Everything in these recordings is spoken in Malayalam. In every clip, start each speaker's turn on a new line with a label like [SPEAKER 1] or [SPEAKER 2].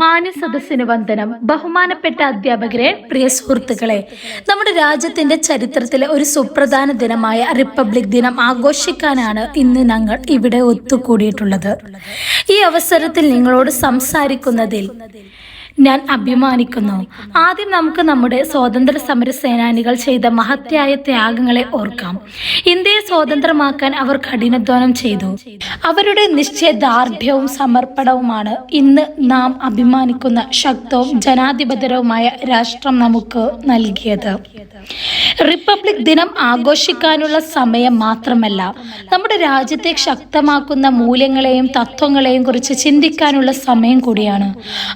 [SPEAKER 1] മാന്യസദസ്സിന് വന്ദനം. ബഹുമാനപ്പെട്ട അധ്യാപകരെ പ്രിയ സുഹൃത്തുക്കളെ നമ്മുടെ രാജ്യത്തിന്റെ ചരിത്രത്തിലെ ഒരു സുപ്രധാന ദിനമായ റിപ്പബ്ലിക് ദിനം ആഘോഷിക്കാനാണ് ഇന്ന് ഞങ്ങൾ ഇവിടെ ഒത്തുകൂടിയിട്ടുള്ളത്. ഈ അവസരത്തിൽ നിങ്ങളോട് സംസാരിക്കുന്നതിൽ ഞാൻ അഭിമാനിക്കുന്നു. ആദ്യം നമുക്ക് നമ്മുടെ സ്വാതന്ത്ര്യ സമര സേനാനികൾ ചെയ്ത മഹത്യായ ത്യാഗങ്ങളെ ഓർക്കാം. ഇന്ത്യയെ സ്വതന്ത്രമാക്കാൻ അവർ കഠിനാധ്വാനം ചെയ്തു. അവരുടെ നിശ്ചയദാർഢ്യവും സമർപ്പണവുമാണ് ഇന്ന് നാം അഭിമാനിക്കുന്ന ശക്തവും ജനാധിപത്യവുമായ രാഷ്ട്രം നമുക്ക് നൽകിയത്. റിപ്പബ്ലിക് ദിനം ആഘോഷിക്കാനുള്ള സമയം മാത്രമല്ല നമ്മുടെ രാജ്യത്തെ ശക്തമാക്കുന്ന മൂല്യങ്ങളെയും തത്വങ്ങളെയും കുറിച്ച് ചിന്തിക്കാനുള്ള സമയം കൂടിയാണ്.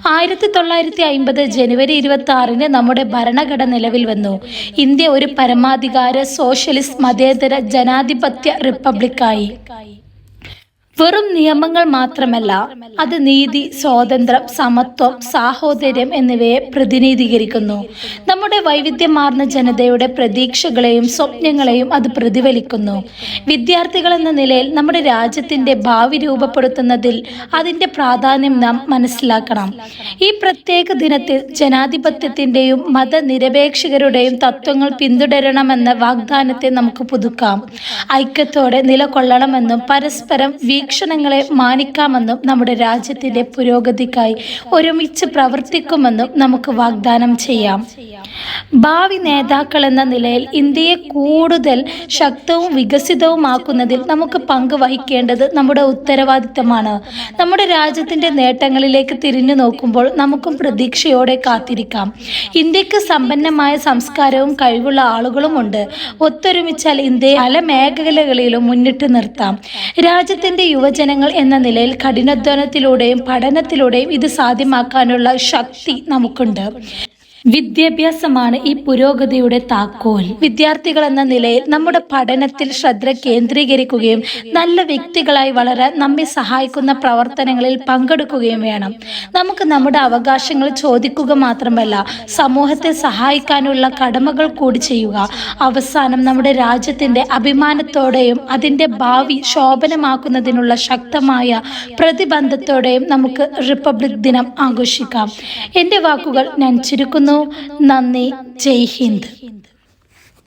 [SPEAKER 1] ആയിരത്തി തൊള്ളായിരത്തി അമ്പത് ജനുവരി ഇരുപത്തി ആറിന് നമ്മുടെ ഭരണഘടന നിലവിൽ വന്നു. ഇന്ത്യ ഒരു പരമാധികാര സോഷ്യലിസ്റ്റ് മതേതര ജനാധിപത്യ റിപ്പബ്ലിക്കായി. വെറും നിയമങ്ങൾ മാത്രമല്ല അത് നീതി സ്വാതന്ത്ര്യം സമത്വം സാഹോദര്യം എന്നിവയെ പ്രതിനിധീകരിക്കുന്നു. നമ്മുടെ വൈവിധ്യമാർന്ന ജനതയുടെ പ്രതീക്ഷകളെയും സ്വപ്നങ്ങളെയും അത് പ്രതിഫലിക്കുന്നു. വിദ്യാർത്ഥികൾ എന്ന നിലയിൽ നമ്മുടെ രാജ്യത്തിന്റെ ഭാവി രൂപപ്പെടുത്തുന്നതിൽ അതിന്റെ പ്രാധാന്യം നാം മനസ്സിലാക്കണം. ഈ പ്രത്യേക ദിനത്തിൽ ജനാധിപത്യത്തിന്റെയും മതനിരപേക്ഷകരുടെയും തത്വങ്ങൾ പിന്തുടരണമെന്ന വാഗ്ദാനത്തെ നമുക്ക് പുതുക്കാം. ഐക്യത്തോടെ നിലകൊള്ളണമെന്നും പരസ്പരം വീക്ഷണങ്ങളെ മാനിക്കാമെന്നും നമ്മുടെ രാജ്യത്തിന്റെ പുരോഗതിക്കായി ഒരുമിച്ച് പ്രവർത്തിക്കുമെന്നും നമുക്ക് വാഗ്ദാനം ചെയ്യാം. ഭാവി നേതാക്കൾ എന്ന നിലയിൽ ഇന്ത്യയെ കൂടുതൽ ശക്തവും വികസിതവുമാക്കുന്നതിൽ നമുക്ക് പങ്ക് വഹിക്കേണ്ടത് നമ്മുടെ ഉത്തരവാദിത്തമാണ്. നമ്മുടെ രാജ്യത്തിന്റെ നേട്ടങ്ങളിലേക്ക് തിരിഞ്ഞു നോക്കുമ്പോൾ നമുക്കും പ്രതീക്ഷയോടെ കാത്തിരിക്കാം. ഇന്ത്യയ്ക്ക് സമ്പന്നമായ സംസ്കാരവും കഴിവുള്ള ആളുകളുമുണ്ട്. ഒത്തൊരുമിച്ചാൽ ഇന്ത്യയെ പല മേഖലകളിലും മുന്നിട്ട് നിർത്താം. രാജ്യത്തിന്റെ യുവജനങ്ങൾ എന്ന നിലയിൽ കഠിനാധ്വാനത്തിലൂടെയും പഠനത്തിലൂടെയും ഇത് സാധ്യമാക്കാനുള്ള ശക്തി നമുക്കുണ്ട്. വിദ്യാഭ്യാസമാണ് ഈ പുരോഗതിയുടെ താക്കോൽ. വിദ്യാർത്ഥികൾ എന്ന നിലയിൽ നമ്മുടെ പഠനത്തിൽ ശ്രദ്ധ കേന്ദ്രീകരിക്കുകയും നല്ല വ്യക്തികളായി വളരാൻ നമ്മെ സഹായിക്കുന്ന പ്രവർത്തനങ്ങളിൽ പങ്കെടുക്കുകയും വേണം. നമുക്ക് നമ്മുടെ അവകാശങ്ങൾ ചോദിക്കുക മാത്രമല്ല സമൂഹത്തെ സഹായിക്കാനുള്ള കടമകൾ കൂടി ചെയ്യുക. അവസാനം നമ്മുടെ രാജ്യത്തിന്റെ അഭിമാനത്തോടെയും അതിന്റെ ഭാവി ശോഭനമാക്കുന്നതിനുള്ള ശക്തമായ പ്രതിബന്ധത്തോടെയും നമുക്ക് റിപ്പബ്ലിക് ദിനം ആഘോഷിക്കാം. എന്റെ വാക്കുകൾ ഞാൻ ചുരുക്കുന്നു. നന്ദി. ജയ് ഹിന്ദ്.